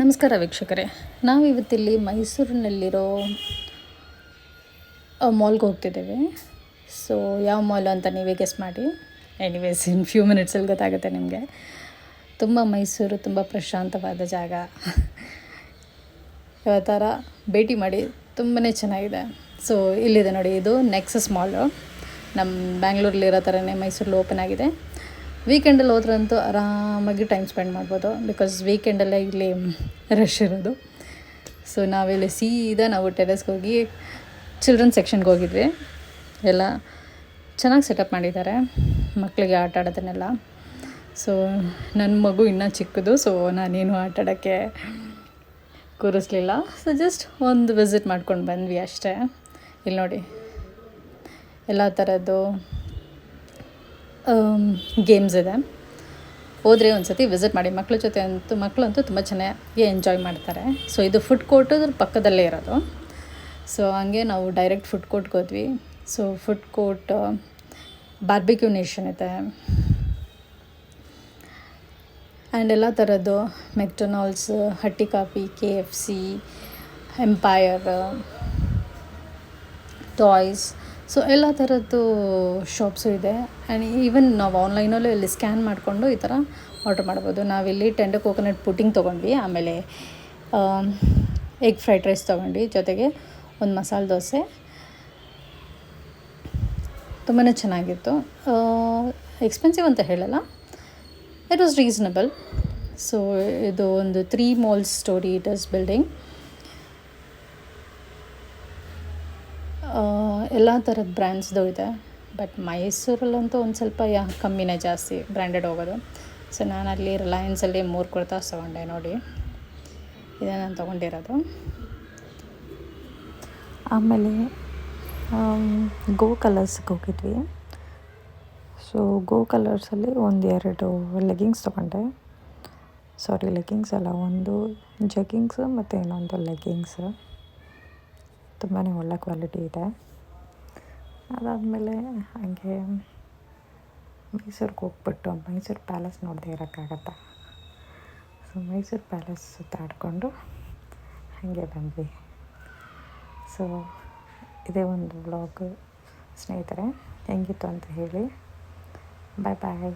ನಮಸ್ಕಾರ ವೀಕ್ಷಕರೇ. ನಾವು ಇವತ್ತಿಲ್ಲಿ ಮೈಸೂರಿನಲ್ಲಿರೋ ಮಾಲ್ಗೆ ಹೋಗ್ತಿದ್ದೇವೆ. ಸೊ ಯಾವ ಮಾಲ್ ಅಂತ ನೀವೇ ಗೆಸ್ ಮಾಡಿ. ಎನಿವೇಸ್ ಇನ್ ಫ್ಯೂ ಮಿನಿಟ್ಸಲ್ಲಿ ಗೊತ್ತಾಗುತ್ತೆ ನಿಮಗೆ. ತುಂಬ ಮೈಸೂರು, ತುಂಬ ಪ್ರಶಾಂತವಾದ ಜಾಗ. ಯಾವ ಥರ ಭೇಟಿ ಮಾಡಿ ತುಂಬಾ ಚೆನ್ನಾಗಿದೆ. ಸೊ ಇಲ್ಲಿದೆ ನೋಡಿ, ಇದು ನೆಕ್ಸಸ್ ಮಾಲು ನಮ್ಮ ಬ್ಯಾಂಗ್ಳೂರಲ್ಲಿರೋ ಥರನೇ ಮೈಸೂರಲ್ಲಿ ಓಪನ್ ಆಗಿದೆ. ವೀಕೆಂಡಲ್ಲಿ ಹೋದ್ರಂತೂ ಆರಾಮಾಗಿ ಟೈಮ್ ಸ್ಪೆಂಡ್ ಮಾಡ್ಬೋದು. ಬಿಕಾಸ್ ವೀಕೆಂಡಲ್ಲೇ ಇಲ್ಲಿ ರಶ್ ಇರೋದು. ಸೊ ನಾವಿಲ್ಲಿ ಸೀದಾ ನಾವು ಟೆರೆಸ್ಗೆ ಹೋಗಿ ಚಿಲ್ಡ್ರನ್ ಸೆಕ್ಷನ್ಗೆ ಹೋಗಿದ್ವಿ. ಎಲ್ಲ ಚೆನ್ನಾಗಿ ಸೆಟಪ್ ಮಾಡಿದ್ದಾರೆ. ಮಕ್ಕಳಿಗೆ ಆಟ ಆಡೋದನ್ನೆಲ್ಲ. ಸೊ ನನ್ನ ಮಗು ಇನ್ನೂ ಚಿಕ್ಕದು. ಸೊ ನಾನೇನು ಆಟ ಆಡೋಕ್ಕೆ ಕೂರಿಸ್ಲಿಲ್ಲ. ಸೊ ಜಸ್ಟ್ ಒಂದು ವಿಸಿಟ್ ಮಾಡ್ಕೊಂಡು ಬಂದ್ವಿ ಅಷ್ಟೇ. ಇಲ್ಲಿ ನೋಡಿ. ಎಲ್ಲ ಥರದ್ದು ಗೇಮ್ಸ್ ಇದೆ. ಹೋದರೆ ಒಂದು ಸತಿ ವಿಸಿಟ್ ಮಾಡಿ. ಮಕ್ಳ ಜೊತೆ ಅಂತೂ ಮಕ್ಕಳಂತೂ ತುಂಬ ಚೆನ್ನಾಗಿ ಎಂಜಾಯ್ ಮಾಡ್ತಾರೆ. ಸೊ ಇದು ಫುಡ್ ಕೋರ್ಟ್ ಪಕ್ಕದಲ್ಲೇ ಇರೋದು. ಸೊ ಹಂಗೆ ನಾವು ಡೈರೆಕ್ಟ್ ಫುಡ್ ಕೋರ್ಟ್ಗೆ ಹೋದ್ವಿ. So food court barbecue nation ಇದೆ. ಆ್ಯಂಡ್ ಎಲ್ಲ ಥರದ್ದು McDonald's Hatti Kaapi K F C empire toys so ಎಲ್ಲ ಥರದ್ದು ಶಾಪ್ಸು ಇದೆ. ಆ್ಯಂಡ್ ಈವನ್ ನಾವು ಆನ್ಲೈನಲ್ಲೂ ಇಲ್ಲಿ ಸ್ಕ್ಯಾನ್ ಮಾಡಿಕೊಂಡು ಈ ಥರ ಆರ್ಡ್ರ್ ಮಾಡ್ಬೋದು. ನಾವಿಲ್ಲಿ ಟೆಂಡರ್ ಕೋಕೋನಟ್ ಪುಟ್ಟಿಂಗ್ ತೊಗೊಂಡ್ವಿ. ಆಮೇಲೆ ಎಗ್ ಫ್ರೈಡ್ ರೈಸ್ ತೊಗೊಂಡ್ವಿ. ಜೊತೆಗೆ ಒಂದು ಮಸಾಲೆ ದೋಸೆ. ತುಂಬಾ ಚೆನ್ನಾಗಿತ್ತು. ಎಕ್ಸ್ಪೆನ್ಸಿವ್ ಅಂತ ಹೇಳಲ್ಲ. ಇಟ್ ವಾಸ್ ರೀಸನಬಲ್ ಸೊ ಇದು ಒಂದು three malls story it is building ಎಲ್ಲ ಥರದ ಬ್ರ್ಯಾಂಡ್ಸ್ದು ಇದೆ. ಬಟ್ ಮೈಸೂರಲ್ಲಂತೂ ಒಂದು ಸ್ವಲ್ಪ, ಯಾ, ಕಮ್ಮಿನೇ ಜಾಸ್ತಿ ಬ್ರ್ಯಾಂಡೆಡ್ ಹೋಗೋದು. ಸೊ ನಾನು ಅಲ್ಲಿ ರಿಲಯನ್ಸಲ್ಲಿ ಮೂರು ಕುರ್ತಾಸ್ ತೊಗೊಂಡೆ ನೋಡಿ. ಇದೇ ನಾನು ತೊಗೊಂಡಿರೋದು. ಆಮೇಲೆ ಗೋ ಕಲರ್ಸ್ಗೆ ಹೋಗಿದ್ವಿ. ಸೊ ಗೋ ಕಲರ್ಸಲ್ಲಿ ಒಂದು ಎರಡು ಲೆಗಿಂಗ್ಸ್ ತೊಗೊಂಡೆ. ಸಾರಿ ಲೆಗ್ಗಿಂಗ್ಸ್ ಅಲ್ಲ, ಒಂದು ಜಗ್ಗಿಂಗ್ಸು ಮತ್ತು ಇನ್ನೊಂದು ಲೆಗ್ಗಿಂಗ್ಸ್ ತುಂಬಾ ಒಳ್ಳೆ ಕ್ವಾಲಿಟಿ ಇದೆ. ಅದಾದಮೇಲೆ ಹಾಗೆ ಮೈಸೂರಿಗೆ ಹೋಗ್ಬಿಟ್ಟು ಮೈಸೂರು ಪ್ಯಾಲೇಸ್ ನೋಡದೆ ಇರೋಕ್ಕಾಗತ್ತಾ? ಸೊ ಮೈಸೂರು ಪ್ಯಾಲೇಸ್ ಸುತ್ತಾಡಿಕೊಂಡು ಹಾಗೆ ಬಂದ್ವಿ. ಸೊ ಇದೇ ಒಂದು ವ್ಲಾಗ್ ಸ್ನೇಹಿತರೆ, ಹೆಂಗಿತ್ತು ಅಂತ ಹೇಳಿ. ಬಾಯ್ ಬಾಯ್